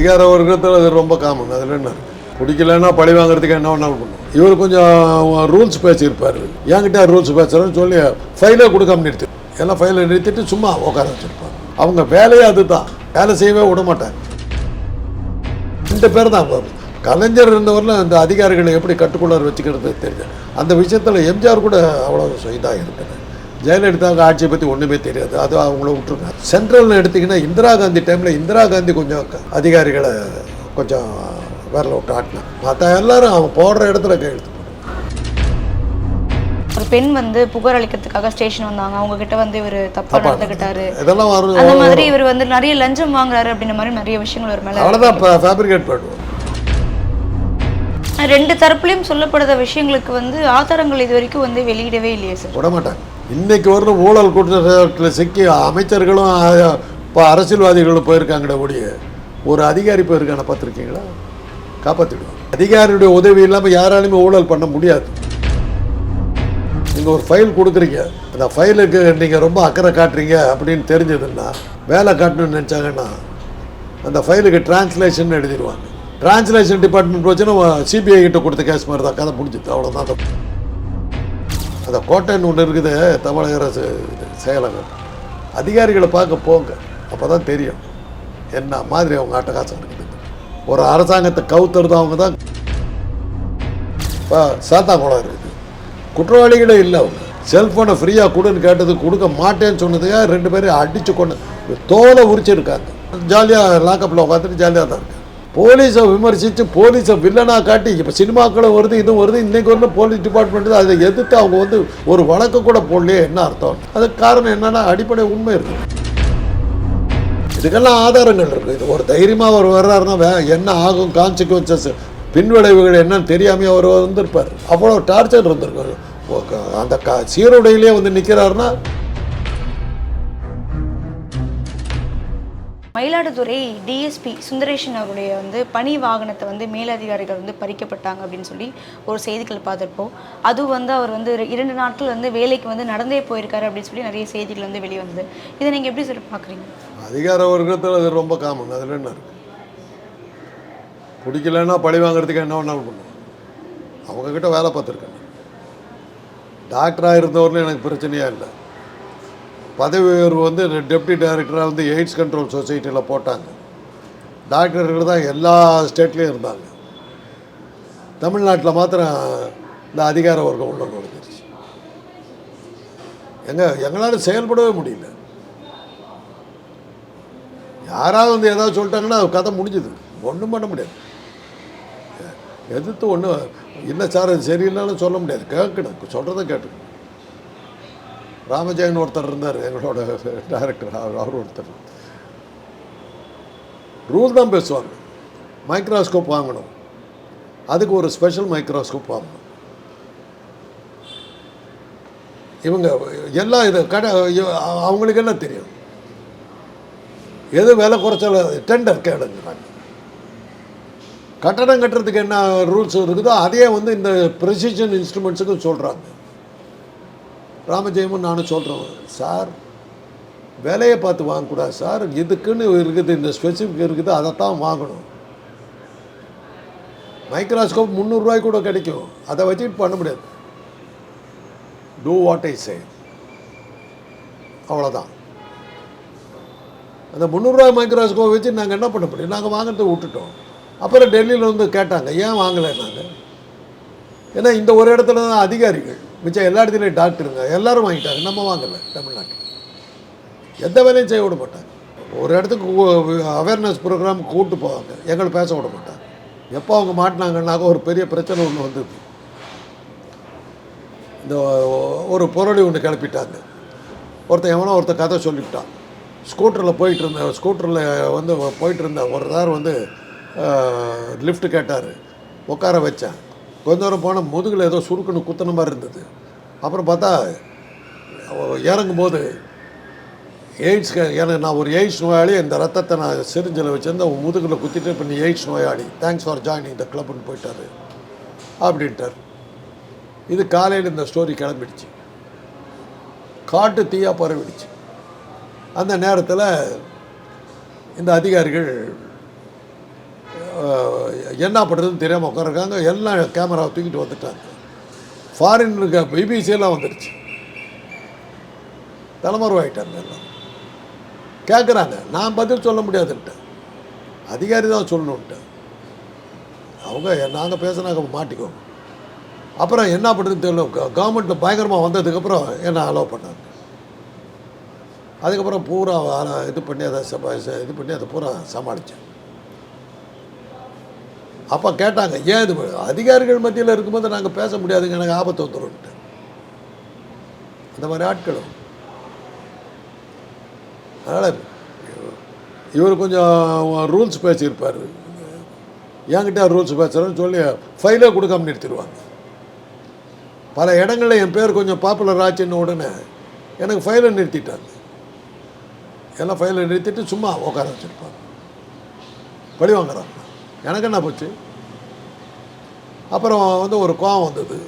அதிகார வர்க்கத்தில் அது ரொம்ப காமன் அதில் என்ன? இருக்கு? பிடிக்கலன்னா பழி வாங்குறதுக்கு என்ன வேணாலும் பண்ணும். இவர் கொஞ்சம் ரூல்ஸ் பேசியிருப்பார். என்கிட்ட ரூல்ஸ் பேசுகிறேன்னு சொல்லி ஃபைலை கொடுக்காம நிறுத்தி. எல்லாம் ஃபைலை நிறுத்திட்டு சும்மா உட்கார வச்சுருப்பாங்க அவங்க வேலையே அதுதான். வேலை செய்யவே விட மாட்டாங்க இந்த பேர் தான் கலைஞர் இருந்தவரில் அந்த அதிகாரிகளை எப்படி கட்டுக்குள்ளார் வச்சுக்கிறது தெரியும் அந்த விஷயத்தில் எம்ஜிஆர் கூட அவ்வளோ இதாக இருக்குது ஜெயலலிதாவுக்கு ஆட்சியை பற்றி ஒன்றுமே தெரியாது. அது அவங்கள விட்டுருங்க சென்ட்ரல்னு எடுத்திங்கன்னா இந்திரா காந்தி டைமில் இந்திரா காந்தி கொஞ்சம் அதிகாரிகளை கொஞ்சம் விரல விட்டு ஆட்டினான். மற்ற எல்லாரும் அவங்க போடுற இடத்துல கையெழுத்து. ஒரு பெண் வந்து புகார் அளிக்கிறதுக்காக ஸ்டேஷன் வந்தாங்க. அவங்க கிட்ட வந்து இவர் தப்பா நடந்துக்கிட்டாரு இதெல்லாம் வரும் அந்த மாதிரி இவர் வந்து நிறைய லஞ்சம் வாங்குறாரு அப்படின்ற மாதிரி நிறைய விஷயங்கள் ஒரு மேல அவ்வளோதான் ஃபேப்ரிகேட் பண்ணுவோம் ரெண்டு தரப்புலயும் சொல்லப்படுற விஷயங்களுக்கு வந்து ஆதாரங்கள் இது வரைக்கும் வந்து வெளியிடவே இல்லையே சார் விட மாட்டாங்க இன்றைக்கி வரணும் ஊழல் குற்றச்சாட்டில் சிக்கி அமைச்சர்களும் இப்போ அரசியல்வாதிகளும் போயிருக்காங்கட ஒழிய ஒரு அதிகாரி போயிருக்கான பார்த்துருக்கீங்களா? காப்பாற்றிடுவோம் அதிகாரியுடைய உதவி இல்லாமல் யாராலையுமே ஊழல் பண்ண முடியாது. நீங்கள் ஒரு ஃபைல் கொடுக்குறீங்க. அந்த ஃபைலுக்கு நீங்கள் ரொம்ப அக்கறை காட்டுறீங்க அப்படின்னு தெரிஞ்சதுன்னா வேலை காட்டணும்னு நினச்சாங்கன்னா அந்த ஃபைலுக்கு டிரான்ஸ்லேஷன் எழுதிடுவாங்க. டிரான்ஸ்லேஷன் டிபார்ட்மெண்ட் வச்சுன்னா சிபிஐ கிட்ட கொடுத்த கேஸ் மாதிரி தான். கதை முடிஞ்சுது. அவ்வளோதான் அந்த கோட்டைன்னு ஒன்று இருக்குது தமிழக அரசு செயலகம். அதிகாரிகளை பார்க்க போங்க அப்போ தான் தெரியும் என்ன மாதிரி அவங்க அட்டகாசம் இருக்குது. ஒரு அரசாங்கத்தை கவுத்துறது அவங்க தான் இப்போ சாத்தாங்குளம் இருக்குது. குற்றவாளிகளே இல்லை அவங்க. செல்ஃபோனை ஃப்ரீயாக கொடுன்னு கேட்டது கொடுக்க மாட்டேன்னு சொன்னதுக்காக ரெண்டு பேரும் அடித்து கொண்டு தோலை உரிச்சிருக்காங்க. ஜாலியாக லாக்கப்பில் உட்காந்துட்டு ஜாலியாக தான் இருக்கு. போலீஸை விமர்சித்து போலீஸை வில்லனாக காட்டி இப்போ சினிமாக்களும் வருது இதுவும் வருது இன்றைக்கி வரல போலீஸ் டிபார்ட்மெண்ட் அதை எதிர்த்து அவங்க வந்து ஒரு வழக்கு கூட போடலையே என்ன அர்த்தம்? அதுக்கு காரணம் என்னன்னா அடிப்படை உண்மை இருக்குது இதுக்கெல்லாம் ஆதாரங்கள் இருக்குது இது ஒரு தைரியமாக அவர் வர்றாருன்னா என்ன ஆகும் கான்சிக்வன்சஸ் பின்விளைவுகள் என்னன்னு தெரியாமையே அவர் வந்திருப்பார். அவ்வளோ டார்ச்சர் இருந்திருக்காரு அந்த க சீருடையிலே வந்து நிற்கிறாருன்னா மயிலாடுதுறை டிஎஸ்பி சுந்தரேஷன் அவருடைய வந்து பணி வாகனத்தை வந்து மேலதிகாரிகள் வந்து பறிக்கப்பட்டாங்க அப்படின்னு சொல்லி ஒரு செய்திகள் பார்த்துருப்போம். அதுவும் வந்து அவர் வந்து இரண்டு நாட்கள் வந்து வேலைக்கு வந்து நடந்தே போயிருக்காரு அப்படின்னு சொல்லி நிறைய செய்திகள் வந்து வெளியே வந்தது இதை நீங்கள் எப்படி சொல்லி பார்க்குறீங்க? அதிகார வர்க்கத்தில் அது ரொம்ப காமன் அதில் என்ன இருக்குது பிடிக்கலன்னா பழி வாங்குறதுக்கு என்ன வேணாலும் பண்ணுவோம். அவங்கக்கிட்ட வேலை பார்த்துருக்கேன். டாக்டராக இருந்தவரில் எனக்கு பிரச்சனையாக இல்லை. பதவி உயர்வு வந்து டெப்டி டைரக்டராக வந்து எய்ட்ஸ் கண்ட்ரோல் சொசைட்டியில் போட்டாங்க. டாக்டர்கள் தான் எல்லா ஸ்டேட்லேயும் இருந்தாங்க. தமிழ்நாட்டில் மாத்திரம் இந்த அதிகார வர்க்கம் உள்ள நுழைஞ்சிருச்சு. எங்க எங்களால் செயல்படவே முடியல. யாராவது வந்து ஏதாவது சொல்லிட்டாங்கன்னா கதை முடிஞ்சுது. ஒன்றும் பண்ண முடியாது. எதிர்த்து ஒன்றும் இல்லை சார் அது சரியில்லைன்னு சொல்ல முடியாது. கேட்கணும். சொல்கிறத கேட்டுக்கணும். ராமஜெயன் ஒருத்தர் இருந்தார் எங்களோட டைரக்டர் அவர் அவர் ஒருத்தர். ரூல் தான் பேசுவாங்க. மைக்ரோஸ்கோப் வாங்கணும். அதுக்கு ஒரு ஸ்பெஷல் மைக்ரோஸ்கோப் வாங்கணும். இவங்க எல்லாம் இது கடை அவங்களுக்கு என்ன தெரியும்? எது விலை குறைச்சல டெண்டர் கேடுங்கிறாங்க கட்டடம் கட்டுறதுக்கு என்ன ரூல்ஸ் இருக்குதோ அதே வந்து இந்த ப்ரெசிஷன் இன்ஸ்ட்ருமெண்ட்ஸுக்கும் சொல்கிறாங்க ராமஜெயமும் நானும் சொல்கிறோம் சார் விலையை பார்த்து வாங்கக்கூடாது சார். இதுக்குன்னு இருக்குது இந்த ஸ்பெசிஃபிக் இருக்குது அதைத்தான் வாங்கணும். மைக்ரோஸ்கோப் முந்நூறுரூவாய்க்கு கூட கிடைக்கும். அதை வச்சு பண்ண முடியாது. டூ வாட் ஐ சே அவ்வளோதான் அந்த முந்நூறுரூவா மைக்ரோஸ்கோப் வச்சு நாங்கள் என்ன பண்ண முடியும்? நாங்கள் வாங்குறதை விட்டுட்டோம். அப்புறம் டெல்லியில் வந்து கேட்டாங்க ஏன் வாங்கலை நாங்கள் ஏன்னா இந்த ஒரு இடத்துல தான் அதிகாரிகள். மிச்சம் எல்லா இடத்துலையும் டாக்டருங்க எல்லாரும் வாங்கிட்டாங்க. நம்ம வாங்கலை. தமிழ்நாட்டில். எந்த வேலையும் செய்ய விட மாட்டாங்க. ஒரு இடத்துக்கு அவேர்னஸ் ப்ரோக்ராம் கூப்பிட்டு போவாங்க. எங்களை பேச விட மாட்டாங்க. எப்போ அவங்க மாட்டினாங்கன்னாக்க ஒரு பெரிய பிரச்சனை ஒன்று வந்தது இந்த ஒரு பொருளை ஒன்று கிளப்பிட்டாங்க. ஒருத்தன் எவனோ ஒருத்தன் கதை சொல்லிவிட்டான். ஸ்கூட்டரில் போயிட்டு இருந்த ஸ்கூட்டரில் வந்து போயிட்டு இருந்த ஒரு தார் வந்து லிஃப்ட் கேட்டார். உட்கார வச்சேன் கொஞ்ச நேரம் போனால் முதுகில் ஏதோ சுருக்குன்னு குத்தின மாதிரி இருந்தது. அப்புறம் பார்த்தா இறங்கும்போது எய்ட்ஸ் எனக்கு நான் ஒரு எய்ட்ஸ் நோயாளி இந்த ரத்தத்தை நான் சிரிஞ்சில் வச்சிருந்தேன் உன் முதுகில் குத்திட்டு இப்போ நீ எய்ட்ஸ் நோயாளி தேங்க்ஸ் ஃபார் ஜாயினிங் இந்த கிளப்னு போயிட்டாரு. அப்படின்ட்டார். இது காலையில் இந்த ஸ்டோரி கிளம்பிடுச்சு. காட்டு தீயாக பரவிடுச்சு. அந்த நேரத்தில் இந்த அதிகாரிகள் என்ன பண்ணுறதுன்னு தெரியாமல் உட்காருக்காங்க எல்லாம் கேமராவை தூக்கிட்டு வந்துட்டாங்க. ஃபாரின் இருக்க பிபிசியெல்லாம் வந்துடுச்சு தலைமறைவாயிட்டாங்க எல்லாம். கேட்குறாங்க நான் பதில் சொல்ல முடியாதுன்ட்டேன் அதிகாரி தான் சொல்லணுன்ட்டேன் அவங்க நாங்கள் பேசுனாங்க மாட்டிக்குவோம் அப்புறம் என்ன பண்ணுறதுன்னு தெரியல. கவர்மெண்ட்டில் பயங்கரமாக வந்ததுக்கப்புறம் என்ன அலோவ் பண்ணாங்க. அதுக்கப்புறம் பூரா இது பண்ணி அதை ச- இது பண்ணி அதை பூரா சமாளித்தேன் அப்போ கேட்டாங்க ஏன் இது அதிகாரிகள் மத்தியில் இருக்கும்போது நாங்கள் பேச முடியாதுங்க எனக்கு ஆபத்து வந்துடும்ட்டு அந்த மாதிரி ஆட்களும். அதனால் இவர் கொஞ்சம் ரூல்ஸ் பேசியிருப்பார். என்கிட்ட ரூல்ஸ் பேசுகிறேன்னு சொல்லி ஃபைலே கொடுக்காம நிறுத்திடுவாங்க. பல இடங்களில் என் பேர் கொஞ்சம் பாப்புலர் ஆச்சுன்னு உடனே எனக்கு ஃபைலை நிறுத்திட்டாங்க. எல்லாம் ஃபைலை நிறுத்திட்டு சும்மா உட்கார வச்சுருப்பாங்க. பழி வாங்குறாங்க. எனக்கு என்ன போச்சு? அப்புறம் வந்து ஒரு கோவம் வந்தது.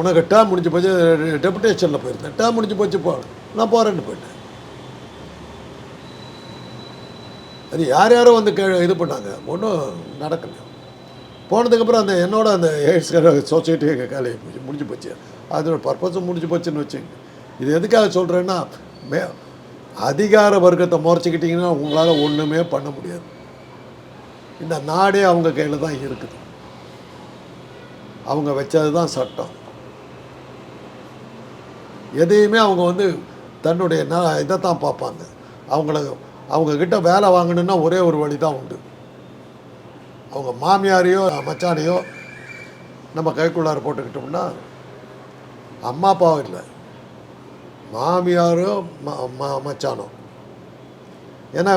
உனக்கு டேம் முடிஞ்சு போச்சு டெபுடேஷனில் போயிருந்தேன். டேம் முடிஞ்சு போச்சு போ. நான் போகிறேன்னு போயிட்டேன். அது யார் யாரோ வந்து கே இது பண்ணாங்க. ஒன்றும் நடக்கல. போனதுக்கப்புறம் அந்த என்னோட அந்த எய்ட்ஸ் சொசைட்டி எங்கள் காலையை போச்சு. முடிஞ்சு போச்சு. அதோட பர்பஸும் முடிஞ்சு போச்சுன்னு வச்சுங்க இது எதுக்காக சொல்கிறேன்னா மே அதிகார வர்க்கத்தை முறைச்சிக்கிட்டிங்கன்னா உங்களால் ஒன்றுமே பண்ண முடியாது. இந்த நாடே அவங்க கையில் தான் இருக்குது. அவங்க வச்சது தான் சட்டம். எதையுமே அவங்க வந்து தன்னுடைய ந இதை தான் பார்ப்பாங்க. அவங்கள அவங்கக்கிட்ட வேலை வாங்கணுன்னா ஒரே ஒரு வழி தான் உண்டு. அவங்க மாமியாரையோ மச்சானையோ நம்ம கைக்குள்ளார போட்டுக்கிட்டோம்னா அம்மா அப்பாவும் இல்லை. மாமியாரும் ம ம- மச்சானோ. ஏன்னா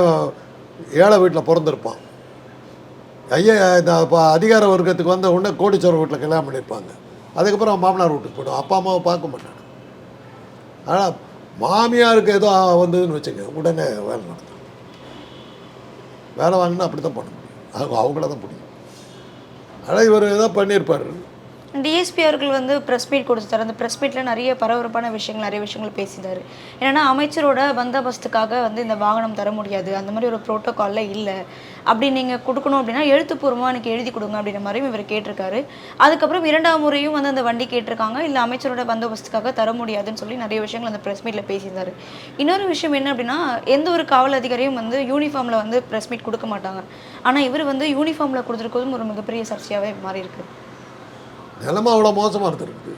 ஏழை வீட்டில் பிறந்திருப்பான். ஐயா இந்த இப்போ அதிகார வர்க்கத்துக்கு வந்த உடனே கோடிச்சோர வீட்டில் கல்யாணம் பண்ணியிருப்பாங்க அதுக்கப்புறம் மாமனார் வீட்டுக்கு போய்டும் அப்பா அம்மாவை பார்க்க மாட்டாங்க. ஆனால் மாமியாருக்கு ஏதோ வந்ததுன்னு வச்சுங்க உடனே வேலை நடத்தும் வேலை வாங்கினா அப்படி தான் பண்ண முடியும். அவங்க அவங்கள தான் பிடிக்கும் ஆனால் இவர் ஏதோ பண்ணியிருப்பார். டிஎஸ்பி அவர்கள் வந்து ப்ரெஸ் மீட் கொடுத்தாரு அந்த ப்ரெஸ் மீட்டில் நிறைய பரபரப்பான விஷயங்கள் நிறைய விஷயங்கள் பேசினார் ஏன்னா அமைச்சரோட பந்தோபஸ்துக்காக வந்து இந்த வாகனம் தர முடியாது. அந்த மாதிரி ஒரு ப்ரோட்டோக்காலில் இல்லை. அப்படி நீங்கள் கொடுக்கணும் அப்படின்னா எழுத்துப்பூர்வமாக எனக்கு எழுதி கொடுங்க அப்படின்ற மாதிரியும் இவர் கேட்டிருக்காரு. அதுக்கப்புறம் இரண்டாம் முறையும் வந்து அந்த வண்டி கேட்டிருக்காங்க. இல்லை அமைச்சரோட பந்தோபஸ்துக்காக தர முடியாதுன்னு சொல்லி நிறைய விஷயங்கள் அந்த ப்ரெஸ் மீட்டில் பேசியிருந்தார். இன்னொரு விஷயம் என்ன அப்படின்னா எந்த ஒரு காவல் அதிகாரியும் வந்து யூனிஃபார்மில் வந்து ப்ரெஸ் மீட் கொடுக்க மாட்டாங்க. ஆனால் இவர் வந்து யூனிஃபார்மில் கொடுத்துருக்கதும் ஒரு மிகப்பெரிய சர்ச்சையாகவே மாறி இருக்குது நிலமை அவ்வளோ மோசமாக இருந்திருக்கு.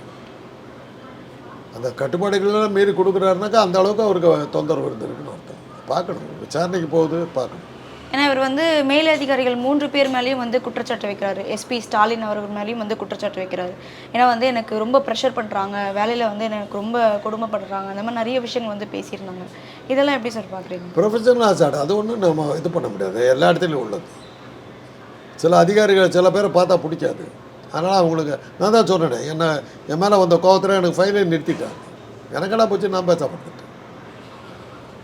அந்த கட்டுப்பாடுகளெல்லாம் மீறி கொடுக்குறாருனாக்கா அந்த அளவுக்கு அவருக்கு தொந்தரவு இருந்திருக்குன்னு அர்த்தம். பார்க்கணும். விசாரணைக்கு போகுது பார்க்கணும். ஏன்னா இவர் வந்து மேலதிகாரிகள் மூன்று பேர் மேலேயும் வந்து குற்றச்சாட்டு வைக்கிறாரு. எஸ்பி ஸ்டாலின் அவர்கள் மேலேயும் வந்து குற்றச்சாட்டு வைக்கிறாரு. ஏன்னா வந்து எனக்கு ரொம்ப ப்ரெஷர் பண்ணுறாங்க வேலையில் வந்து எனக்கு ரொம்ப கொடுமைப்படுறாங்க. அந்த மாதிரி நிறைய விஷயங்கள் வந்து பேசியிருந்தாங்க. இதெல்லாம் எப்படி சார் பார்க்குறீங்க? ப்ரொஃபஷனல் ஆசாடு அது ஒன்றும் நம்ம இது பண்ண முடியாது. எல்லா இடத்துலையும் உள்ளது. சில அதிகாரிகள் சில பேரை பார்த்தா பிடிக்காது. அதனால் அவங்களுக்கு நான் தான் சொன்னேன் என்னை என் மேலே வந்த கோபத்தில் எனக்கு ஃபைலே நிறுத்திட்டேன். எனக்கெல்லாம் போச்சு? நான் பேச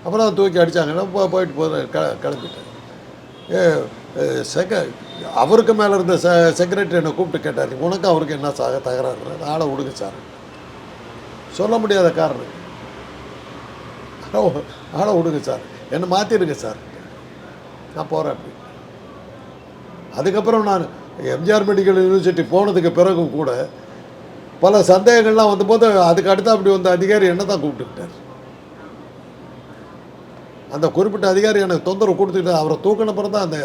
அப்புறம் தூக்கி அடித்தாங்க போ போயிட்டு போது க கிளம்பிட்டேன். ஏ செக அவருக்கு மேலே இருந்த செ செக்ரட்டரி என்னை கூப்பிட்டு கேட்டார் உனக்கு அவருக்கு என்ன சாக தகராறு ஆளை விடுங்க சார். சொல்ல முடியாத காரணம். ஆளை- ஆளை விடுங்க சார். என்னை மாற்றிடுங்க சார். நான் போகிறேன் அப்படி அதுக்கப்புறம் நான் எம்ஜிஆர் மெடிக்கல் யூனிவர்சிட்டி போனதுக்கு பிறகும் கூட பல சந்தேகங்கள்லாம் வந்தபோது அதுக்கு அடுத்து அப்படி வந்த அதிகாரி என்ன தான் கூப்பிட்டுக்கிட்டார். அந்த குறிப்பிட்ட அதிகாரி எனக்கு தொந்தரவு கொடுத்துக்கிட்டு அவரை தூக்கின பிறகு தான் அந்த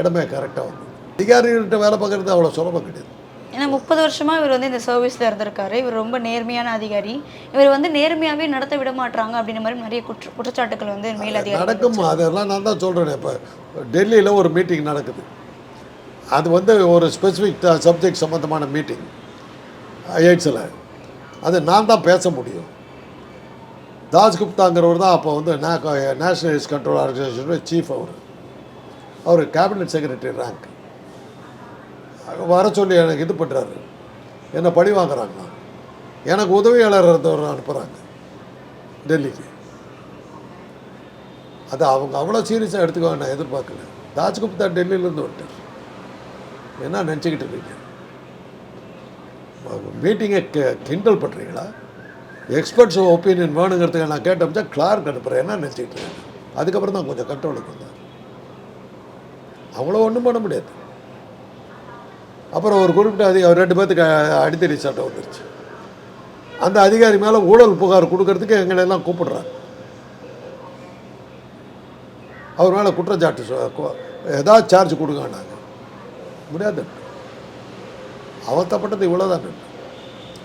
இடமே கரெக்டாக வந்து அதிகாரிகள்கிட்ட வேலை பார்க்குறது அவ்வளோ சுலபம் கிடையாது. ஏன்னா முப்பது வருஷமா இவர் வந்து இந்த சர்வீஸ்ல இருந்திருக்காரு. இவர் ரொம்ப நேர்மையான அதிகாரி. இவர் வந்து நேர்மையாவே நடத்த விட மாட்டாங்க அப்படின்ற மாதிரி நிறைய குற்ற குற்றச்சாட்டுகள் வந்து மேலதிகாரி நடக்கும்? அதெல்லாம் நான் தான் சொல்கிறேன் இப்போ டெல்லியில் ஒரு மீட்டிங் நடக்குது. அது வந்து ஒரு ஸ்பெசிஃபிக் சப்ஜெக்ட் சம்மந்தமான மீட்டிங் எய்ட்ஸில் அது நான் தான் பேச முடியும். தாஸ்குப்தாங்கிறவர் தான் அப்போ வந்து நேஷனல் கண்ட்ரோல் ஆர்கனைசேஷனோட சீஃப் அவர். அவர் கேபினட் செக்ரட்டரி ரேங்க் வர சொல்லி எனக்கு இது பண்ணுறாரு என்னை பழி வாங்குறாங்க? எனக்கு உதவியாளர் இருந்தவர் அனுப்புகிறாங்க டெல்லிக்கு. அது அவங்க அவ்வளோ சீரியஸாக எடுத்துக்குவாங்க நான் எதிர்பார்க்கல. தாஜ்குப்தா டெல்லியிலேருந்து வந்துட்டார். என்ன நினச்சிக்கிட்டு இருக்கீங்க? மீட்டிங்கை கிண்டல் பண்ணுறீங்களா எக்ஸ்பர்ட்ஸ் ஒப்பீனியன் வேணுங்கிறதுக்கு நான் கேட்டோம்ச்சா கிளார்க் அனுப்புகிறேன் என்ன நினச்சிக்கிட்டு இருக்கேன் அதுக்கப்புறம் தான் கொஞ்சம் கண்ட்ரோலுக்கு வந்தார். அவ்வளோ ஒன்றும் பண்ண முடியாது. அப்புறம் ஒரு குறிப்பிட்ட அதிகாரி ரெண்டு பேர்த்துக்கு அடித்தடி சட்டம் வந்துருச்சு. அந்த அதிகாரி மேலே ஊழல் புகார் கொடுக்கறதுக்கு எங்களை எல்லாம் கூப்பிடுறாங்க. அவர் மேலே குற்றச்சாட்டு சொ- ஏதாவது சார்ஜ் கொடுங்கன்னாங்க. முடியாது. அவத்தப்பட்டது இவ்வளோதான்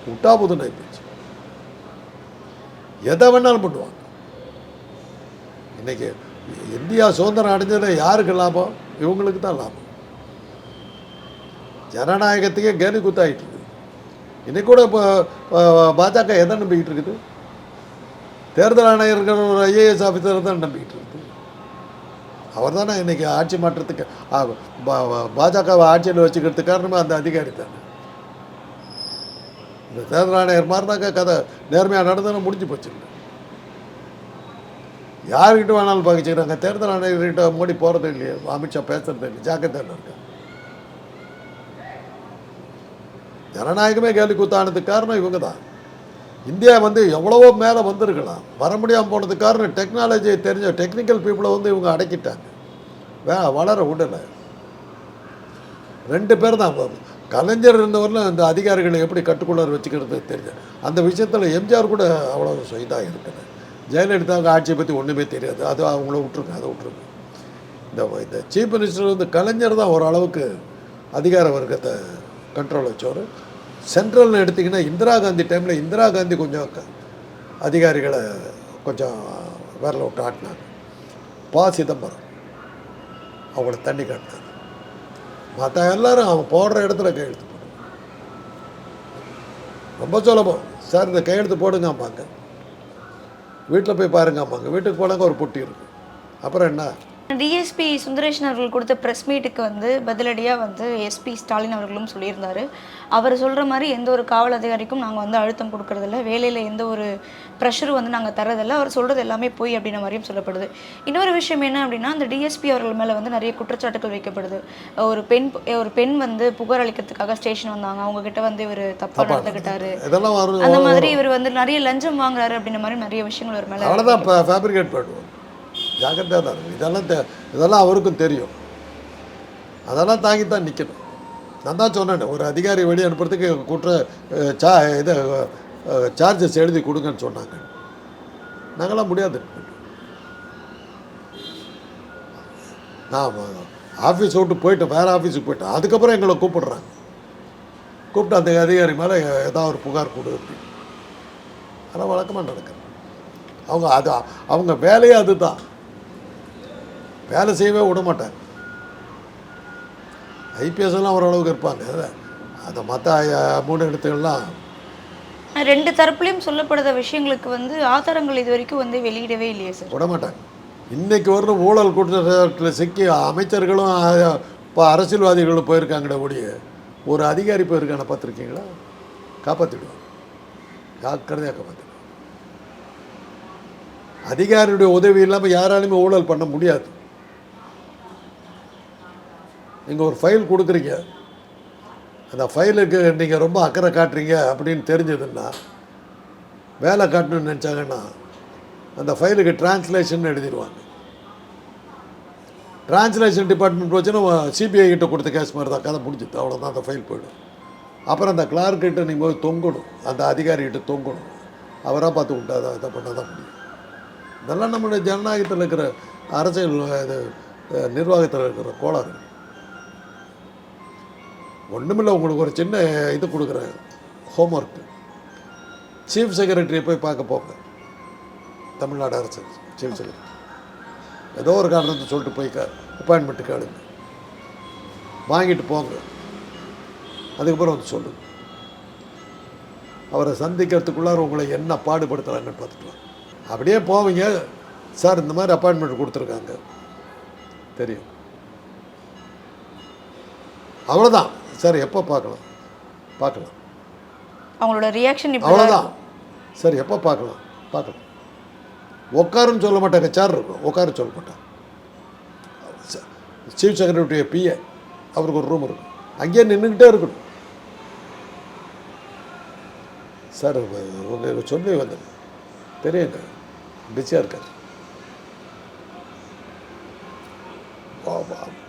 விட்டா புது போச்சு. எதை வேணாலும் பண்ணுவாங்க இன்னைக்கு இந்தியா சுதந்திரம் அடைஞ்சதில் யாருக்கு லாபம்? இவங்களுக்கு தான் லாபம். ஜனநாயகத்துக்கே கேலி குத்தாயிட்டு இருக்குது இன்னைக்கு கூட இப்போ பாஜக எதை நம்பிக்கிட்டு இருக்குது? தேர்தல் ஆணையர்கள் ஐஏஎஸ் ஆஃபீஸர் தான் நம்பிக்கிட்டு இருக்குது. அவர் தானே இன்றைக்கி ஆட்சி மாற்றத்துக்கு பா- பாஜகவை ஆட்சியில் வச்சுக்கிறதுக்கு காரணமே அந்த அதிகாரி தானே. இந்த தேர்தல் ஆணையர் மாறினாக்கா கதை நேர்மையாக நடந்ததுன்னு முடிஞ்சு போச்சு யார்கிட்ட வேணாலும் பகிச்சுக்கிறாங்க தேர்தல் ஆணையர்கிட்ட மோடி போகிறது இல்லையே. அமித்ஷா பேசுறது இல்லை. ஜாக்கிரதையில் இருக்க ஜனநாயகமே கேலி கூத்தானதுக்கு காரணம் இவங்க தான் இந்தியா வந்து எவ்வளவோ மேலே வந்திருக்கலாம். வர முடியாமல் போனது காரணம் டெக்னாலஜி தெரிஞ்ச டெக்னிக்கல் பீப்புளை வந்து இவங்க அடக்கிட்டாங்க. வே வளர விடலை ரெண்டு பேர் தான் கலைஞர் இருந்தவரில் அந்த அதிகாரிகளை எப்படி கட்டுக்குள்ளார் வச்சுக்கிறது தெரிஞ்ச அந்த விஷயத்தில் எம்ஜிஆர் கூட அவ்வளோ இதாக இருக்குது. ஜெயலலிதாவுக்கு ஆட்சியை பற்றி ஒன்றுமே தெரியாது. அது அவங்கள விட்ருங்க அதை விட்ருங்க இந்த இந்த சீஃப் மினிஸ்டர் வந்து கலைஞர் தான் ஓரளவுக்கு அதிகார வர்க்கத்தை கண்ட்ரோல் வச்சவர். சென்ட்ரல்னு எடுத்திங்கன்னா இந்திரா காந்தி டைமில் இந்திரா காந்தி கொஞ்சம் அதிகாரிகளை கொஞ்சம் விரல விட்டு ஆட்டினாங்க. பா சிதம்பரம் அவங்கள தண்ணி காட்டினாங்க மற்ற எல்லாரும் அவன் போடுற இடத்துல கையெழுத்து போடுவான் ரொம்ப சுலபம். சார் இந்த கையெழுத்து போடுங்கம்பாங்க. வீட்டில் போய் பாருங்கம்பாங்க. வீட்டுக்கு போனாங்க ஒரு புட்டி இருக்கும் அப்புறம் என்ன? டிஎஸ்பி சுந்தரேஷன் அவர்கள் கொடுத்த ப்ரெஸ் மீட்டுக்கு வந்து பதிலடியாக வந்து எஸ்பி ஸ்டாலின் அவர்களும் சொல்லியிருந்தாரு. அவர் சொல்கிற மாதிரி எந்த ஒரு காவல் அதிகாரிக்கும் நாங்கள் வந்து அழுத்தம் கொடுக்கறதில்ல. வேலையில் எந்த ஒரு ப்ரெஷரும் வந்து நாங்கள் தரதில்ல அவர் சொல்கிறது எல்லாமே போய் அப்படின்ற மாதிரியும் சொல்லப்படுது. இன்னொரு விஷயம் என்ன அப்படின்னா அந்த டிஎஸ்பி அவர்கள் மேலே வந்து நிறைய குற்றச்சாட்டுகள் வைக்கப்படுது. ஒரு பெண் ஒரு பெண் வந்து புகார் அளிக்கிறதுக்காக ஸ்டேஷன் வந்தாங்க. அவங்க கிட்ட வந்து இவர் தப்பாக நடந்துக்கிட்டாரு அந்த மாதிரி இவர் வந்து நிறைய லஞ்சம் வாங்குறாரு அப்படின்ற மாதிரி நிறைய விஷயங்கள் அவர் மேலே அவ்வளோதான் இப்போ ஃபேப்ரிகேட் பண்ணுவோம் ஜாக்கிரதையாக தான் இருக்கும் இதெல்லாம் தெ இதெல்லாம் அவருக்கும் தெரியும். அதெல்லாம் தாங்கி தான் நிற்கணும் நான் தான் சொன்னேன் ஒரு அதிகாரி வெளியே அனுப்புறதுக்கு குற்ற சா இது சார்ஜஸ் எழுதி கொடுங்கன்னு சொன்னாங்க. நாங்களாம் முடியாது. நான் ஆஃபீஸ் விட்டு போயிட்டேன் வேறு ஆஃபீஸுக்கு போயிட்டேன் அதுக்கப்புறம் எங்களை கூப்பிடுறாங்க. கூப்பிட்டு அந்த அதிகாரி மேலே ஏதாவது ஒரு புகார் கொடு அப்படின்னு. வழக்கமாக நடக்குது. அவங்க அது அவங்க வேலையே அதுதான். வேலை செய்யவே விட மாட்டாங்க ஐபிஎஸ் எல்லாம் ஓரளவுக்கு இருப்பாங்க. அந்த மற்ற மூணு இடத்துகள்லாம் ரெண்டு தரப்புலையும் சொல்லப்படுற விஷயங்களுக்கு வந்து ஆதாரங்கள் இது வரைக்கும் வந்து வெளியிடவே இல்லையே சார். விட மாட்டாங்க இன்னைக்கு வரலும் ஊழல் குற்றச்சாட்டில் சிக்கி அமைச்சர்களும் இப்போ அரசியல்வாதிகளும் போயிருக்காங்களே ஒழிய ஒரு அதிகாரி போயிருக்கான பார்த்துருக்கீங்களா? காப்பாற்றிடுவாங்க ஜாக்கிரதையாக காப்பாற்றிடுவாங்க அதிகாரியுடைய உதவி இல்லாமல் யாராலுமே ஊழல் பண்ண முடியாது. நீங்கள் ஒரு ஃபைல் கொடுக்குறீங்க. அந்த ஃபைலுக்கு நீங்கள் ரொம்ப அக்கறை காட்டுறீங்க அப்படின்னு தெரிஞ்சதுன்னா வேலை காட்டணும்னு நினச்சாங்கன்னா அந்த ஃபைலுக்கு டிரான்ஸ்லேஷன் எழுதிடுவாங்க. டிரான்ஸ்லேஷன் டிபார்ட்மெண்ட் போச்சுன்னா சிபிஐ கிட்ட கொடுத்த கேஸ் மாதிரி தான் கதை முடிஞ்சுது அவ்வளோதான் அந்த ஃபைல் போயிடும். அப்புறம் அந்த கிளார்க்கிட்ட நீங்கள் போய் தொங்கணும் அந்த அதிகாரிகிட்ட தொங்கணும். அவராக பார்த்து விட்டா அதை இதை பண்ண தான் முடியும். இதெல்லாம் நம்மளுடைய ஜனநாயகத்தில் இருக்கிற அரசியல் இது நிர்வாகத்தில் இருக்கிற கோளாறு ஒன்றுமில்லை உங்களுக்கு ஒரு சின்ன இது கொடுக்குறேன். ஹோம்ஒர்க்கு சீஃப் செக்ரட்டரியை போய் பார்க்க போங்க. தமிழ்நாடு அரசு சீஃப் செக்ரட்டரி ஏதோ ஒரு காரணத்தை சொல்லிட்டு போய் அப்பாயின்மெண்ட்டு கேளுங்க வாங்கிட்டு போங்க. அதுக்கப்புறம் வந்து சொல்லுங்க. அவரை சந்திக்கிறதுக்குள்ளார உங்களை என்ன பாடுபடுத்துகிறாங்கன்னு பார்த்துட்டு அப்படியே போவீங்க. சார் இந்த மாதிரி அப்பாயின்மெண்ட் கொடுத்துருக்காங்க. தெரியும். அவ்வளோதான் சார் எப்போ பார்க்கலாம்? பார்க்கலாம். அவங்களோட ரியாக்ஷன் அவ்வளோதான் சரி எப்போ பார்க்கலாம்? பார்க்கலாம். உட்காருன்னு சொல்ல மாட்டாங்க சேர் இருக்கும். உட்காரு சொல்ல மாட்டாங்க சீஃப் செக்ரட்டரிய பிஏ அவருக்கு ஒரு ரூம் இருக்கும். அங்கேயே நின்றுக்கிட்டே இருக்கணும். சார் உங்களுக்கு சொல்லி வந்தேன். தெரியுங்க பிஸியாக இருக்கார்.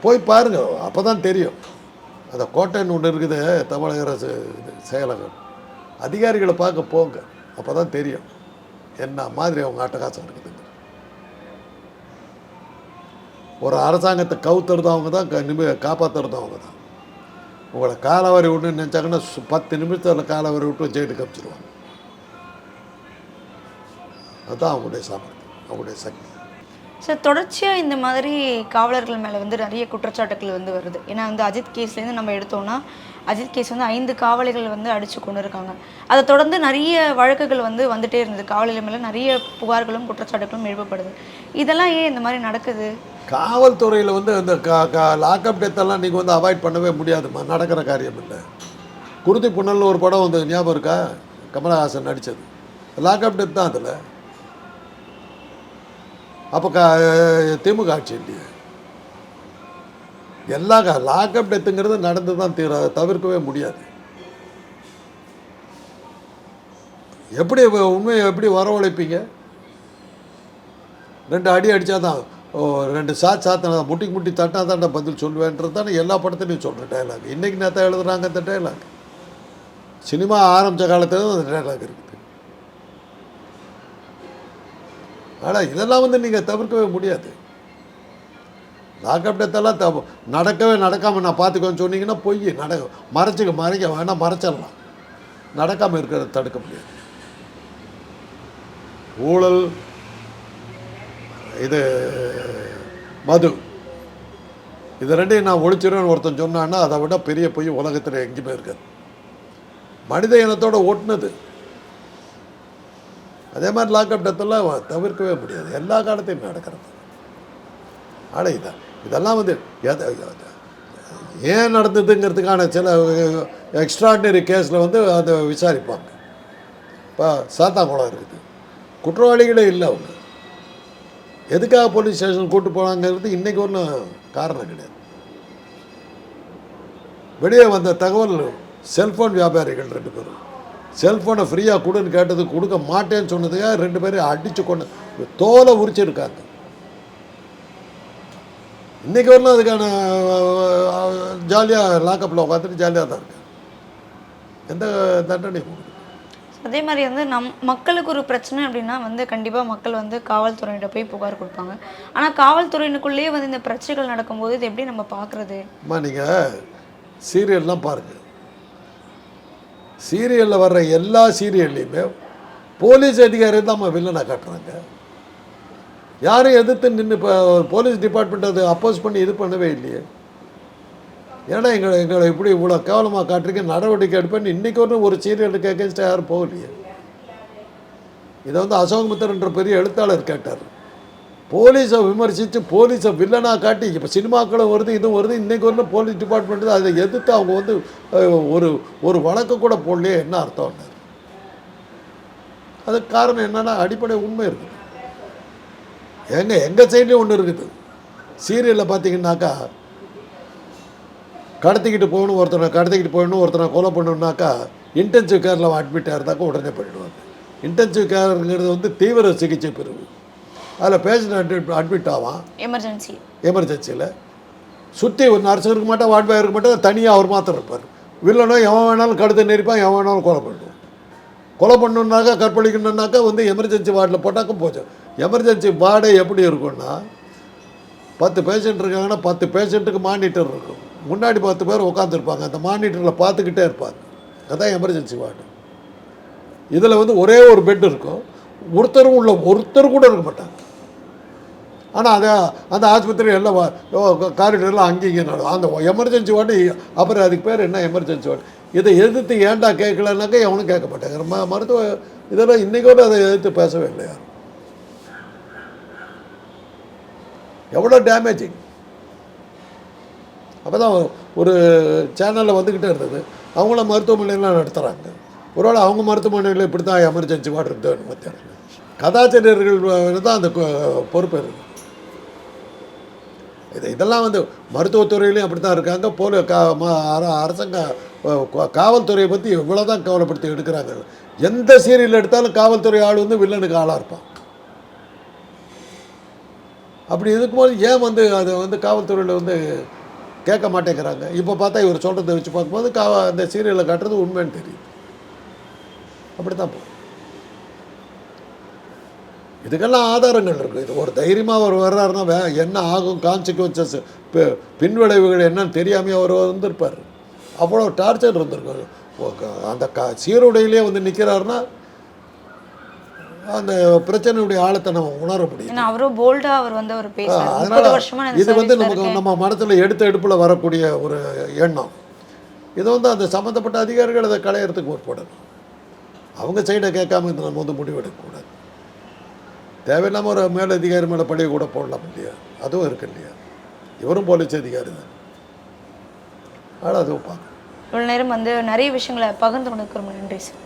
போய் பாருங்க. அப்போ தான் தெரியும். அந்த கோட்டைன்னு ஒன்று இருக்குது தமிழக அரசு செயலகம். அதிகாரிகளை பார்க்க போங்க அப்போ தான் தெரியும் என்ன மாதிரி அவங்க அட்டகாசம் இருக்குது. ஒரு அரசாங்கத்தை கவுத்துறது அவங்க தான் க- நிமி காப்பாற்றுறது அவங்க தான் உங்களை காலவரி விட்டு நினச்சாங்கன்னா பத்து நிமிஷத்தில் காலவரி விட்டு ஜெயிலுக்கு கமிச்சிடுவாங்க அதுதான் அவங்களுடைய சாமர்த்தியம் அவங்களுடைய சக்தி. சார் தொடர்ச்சியாக இந்த மாதிரி காவலர்கள் மேலே வந்து நிறைய குற்றச்சாட்டுகள் வந்து வருது. ஏன்னா வந்து அஜித் கேஸ்லேருந்து நம்ம எடுத்தோம்னா அஜித் கேஸ் வந்து ஐந்து காவலிகள் வந்து அடித்து கொண்டு இருக்காங்க அதை தொடர்ந்து நிறைய வழக்குகள் வந்து வந்துட்டே இருந்தது. காவலர்கள் மேலே நிறைய புகார்களும் குற்றச்சாட்டுகளும் எழுப்பப்படுது. இதெல்லாம் ஏன் இந்த மாதிரி நடக்குது? காவல்துறையில் வந்து இந்த லாக்அப் டெத்தெல்லாம் நீங்கள் வந்து அவாய்ட் பண்ணவே முடியாதுமா நடக்கிற காரியம் இல்லை. குருதி புனல்னு ஒரு படம் வந்து ஞாபகம் இருக்கா? கமலஹாசன் நடித்தது லாக்அப் டெத் தான் அதில். அப்போ கா திமுக ஆட்சி இல்லையே எல்லா லாக்அப் டெத்துங்கிறது நடந்து தான் தீர அதை தவிர்க்கவே முடியாது. எப்படி உண்மையை எப்படி வரவழைப்பீங்க? ரெண்டு அடி அடித்தா தான் ஓ ரெண்டு சாத் சாத்தினா முட்டிக்கு முட்டி தட்டினா தான் பதில் சொல்லுவேன்றது தானே எல்லா படத்துலையும் சொல்கிற டைலாக் இன்றைக்கி நேற்று எழுதுகிறாங்க அந்த டைலாக் சினிமா ஆரம்பித்த காலத்தில் அந்த டைலாக் இருக்குது ஆனால் இதெல்லாம் வந்து நீங்கள் தவிர்க்கவே முடியாது. லாக்அப் டெத்தெல்லாம் தப்பு நடக்கவே நடக்காமல் நான் பார்த்துக்கோன்னு சொன்னீங்கன்னா பொய். நட மறைச்சிக்க மறைக்க வேணால் மறைச்சிடலாம். நடக்காமல் இருக்கிறத தடுக்க முடியாது. ஊழல் இது மது. இது ரெண்டையும் நான் ஒழிச்சிருவேன்னு ஒருத்தன் சொன்னான்னா அதை விட பெரிய பொய் உலகத்தில் எங்கேயுமே இருக்காது. மனித இனத்தோட ஒட்டுனது அதே மாதிரி லாக்அப் டெத்தெல்லாம் தவிர்க்கவே முடியாது. எல்லா காலத்தையும் நடக்கிறது. ஆனால் இதான் இதெல்லாம் வந்து ஏன் நடந்ததுங்கிறதுக்கான சில எக்ஸ்ட்ராடினரி கேஸில் வந்து அதை விசாரிப்பாங்க. இப்போ சாத்தாங்குளம் இருக்குது. குற்றவாளிகளே இல்லை அவங்க. எதுக்காக போலீஸ் ஸ்டேஷன் கூட்டு போனாங்கிறது இன்றைக்கி ஒன்றும் காரணம் கிடையாது. வெளியே வந்த தகவல் செல்ஃபோன் வியாபாரிகள் ரெண்டு பேரும். செல்ஃபோனை ஃப்ரீயாக கொடுன்னு கேட்டது கொடுக்க மாட்டேன்னு சொன்னதுக்காக ரெண்டு பேரும் அடித்து கொண்டு தோலை உரிச்சிருக்காங்க. இன்றைக்கி வரலாம் அதுக்கான ஜாலியாக லாக்கப்பில் உட்காந்துட்டு ஜாலியாக தான் இருக்கு எந்த தண்டனையும் கொடுக்கல. அதே மாதிரி வந்து நம் மக்களுக்கு ஒரு பிரச்சனை அப்படின்னா வந்து கண்டிப்பாக மக்கள் வந்து காவல்துறையிட்ட போய் புகார் கொடுப்பாங்க. ஆனால் காவல்துறையினுக்குள்ளேயே வந்து இந்த பிரச்சனைகள் நடக்கும்போது இது எப்படி நம்ம பார்க்குறது? அம்மா நீங்கள் சீரியல்லாம் பாருங்கள் சீரியலில் வர்ற எல்லா சீரியல்லையுமே போலீஸ் அதிகாரி தான் வில்லனை காட்டுறாங்க. யாரும் எதிர்த்து நின்று இப்போ போலீஸ் டிபார்ட்மெண்ட் அதை அப்போஸ் பண்ணி இது பண்ணவே இல்லையே. ஏன்னா எங்களை எங்களை இப்படி இவ்வளோ கேவலமாக காட்டுறீங்க நடவடிக்கை எடுப்பேன்னு இன்றைக்கி ஒன்றும் ஒரு சீரியலுக்கு அகேன்ஸ்டாக யாரும் போகலையே. இதை வந்து அசோகமித்திரன்ற பெரிய எழுத்தாளர் கேட்டார். போலீஸை விமர்சித்து போலீஸை வில்லனாக காட்டி இப்போ சினிமாக்களும் வருது இதுவும் வருது இன்றைக்கி வந்து போலீஸ் டிபார்ட்மெண்ட் அதை எதிர்த்து அவங்க வந்து ஒரு ஒரு வழக்கு கூட போடலையே என்ன அர்த்தம் அதுக்கு காரணம் என்னென்னா அடிப்படை உண்மை இருக்குது. எங்க எங்கள் சைட்லேயும் ஒன்று இருக்குது. சீரியலில் பார்த்தீங்கன்னாக்கா கடத்திக்கிட்டு போகணும் ஒருத்தனை கடத்திக்கிட்டு போகணும் ஒருத்தனை கொலை பண்ணணுன்னாக்கா இன்டென்சிவ் கேரில் அட்மிட் ஆகிறதாக்கா உடனே பண்ணிடுவாங்க இன்டென்சிவ் கேருங்கிறது வந்து தீவிர சிகிச்சை பிரிவு. அதில் பேஷண்ட் அட்மிட் அட்மிட் ஆவான். எமர்ஜென்சி எமர்ஜென்சியில் சுற்றி ஒரு நர்ஸ் இருக்க மாட்டா வார்டு பாய் இருக்க மாட்டா தனியாக அவர் மாத்திரம் இருப்பார். வில்லனோ எவன் வேணாலும் கடுத்து நெரிப்பான் எவன் வேணாலும் கொலை பண்ணுவான். கொலை பண்ணணுன்னாக்கா கற்பழிக்கணுன்னாக்கா வந்து எமர்ஜென்சி வார்டில் போட்டாக்கும் போச்சு எமர்ஜென்சி வார்டே எப்படி இருக்கும்னா பத்து பேஷண்ட் இருக்காங்கன்னா பத்து பேஷண்ட்டுக்கு மானிட்டர் இருக்கும். முன்னாடி பத்து பேர் உட்காந்துருப்பாங்க அந்த மானிட்டரில் பார்த்துக்கிட்டே இருப்பாங்க. அதான் எமர்ஜென்சி வார்டு. இதில் வந்து ஒரே ஒரு பெட் இருக்கும். ஒருத்தரும் உள்ள ஒருத்தர் கூட இருக்க மாட்டாங்க. ஆனால் அதை அந்த ஆஸ்பத்திரி எல்லாம் காரிடர்லாம் அங்கேயும் இங்கே நடும் அந்த எமர்ஜென்சி வார்டு அப்புறம் அதுக்கு பேர் என்ன எமர்ஜென்சி வார்டு இதை எதிர்த்து ஏன்டா கேட்கலனாக்கா எவனும் கேட்க மாட்டேங்கிற ம மருத்துவ இதெல்லாம் இன்றைக்கோட அதை எதிர்த்து பேசவே இல்லையா? எவ்வளோ டேமேஜிங் அப்போ தான் ஒரு சேனலில் வந்துக்கிட்டே இருந்தது. அவங்கள மருத்துவமனையெல்லாம் நடத்துகிறாங்க ஒருவேளை அவங்க மருத்துவமனையில் இப்படி தான் எமர்ஜென்சி வார்டு இருந்தது மத்திய தான் அந்த பொறுப்பு இருக்குது இது இதெல்லாம் வந்து மருத்துவத்துறையிலையும் அப்படி தான் இருக்காங்க. போல கா அர- அரசாங்க காவல்துறையை பற்றி இவ்வளோ தான் கவலைப்படுத்தி எடுக்கிறாங்க. எந்த சீரியல் எடுத்தாலும் காவல்துறை ஆள் வந்து வில்லனுக்கு ஆளாக இருப்பான். அப்படி இருக்கும்போது ஏன் வந்து அதை வந்து காவல்துறையில் வந்து கேட்க மாட்டேங்கிறாங்க? இப்போ பார்த்தா இவர் சொல்கிறத வச்சு பார்க்கும்போது கா அந்த சீரியலை காட்டுறது உண்மைன்னு தெரியுது. அப்படி தான் போகும் இதுக்கெல்லாம் ஆதாரங்கள் இருக்குது இது ஒரு தைரியமாக அவர் வர்றாருன்னா வே என்ன ஆகும் கான்சிக்வன்சஸ் பின்விளைவுகள் என்னன்னு தெரியாமையே அவர் வந்திருப்பார். அவ்வளோ டார்ச்சர் இருந்திருக்கும். ஓ, க- அந்த க சீருடையிலே வந்து நிற்கிறாருன்னா அந்த பிரச்சனையுடைய ஆழத்தை நம்ம உணர முடியும் அவரும் போல்டா அவர் வந்து அவர் அதனால இது வந்து நமக்கு. நம்ம மனத்தில் எடுத்த எடுப்பில் வரக்கூடிய ஒரு எண்ணம். இது வந்து அந்த சம்மந்தப்பட்ட அதிகாரிகள் அதை களையறதுக்கு முற்படணும் அவங்க சைடை கேட்காம இது நம்ம வந்து முடிவெடுக்கக்கூடாது. தேவையில்லாமல் ஒரு மேலதிகாரி மேலே பழிய கூட போடலாம் இல்லையா? அதுவும் இருக்கு இல்லையா? இவரும் போலீஸ் அதிகாரி தான். ஆனால் அதுவும் பார்க்கணும். இவ்வளோ நேரம் வந்து நிறைய விஷயங்களை பகிர்ந்து கொண்டிருக்கிறோம் நன்றி சார்.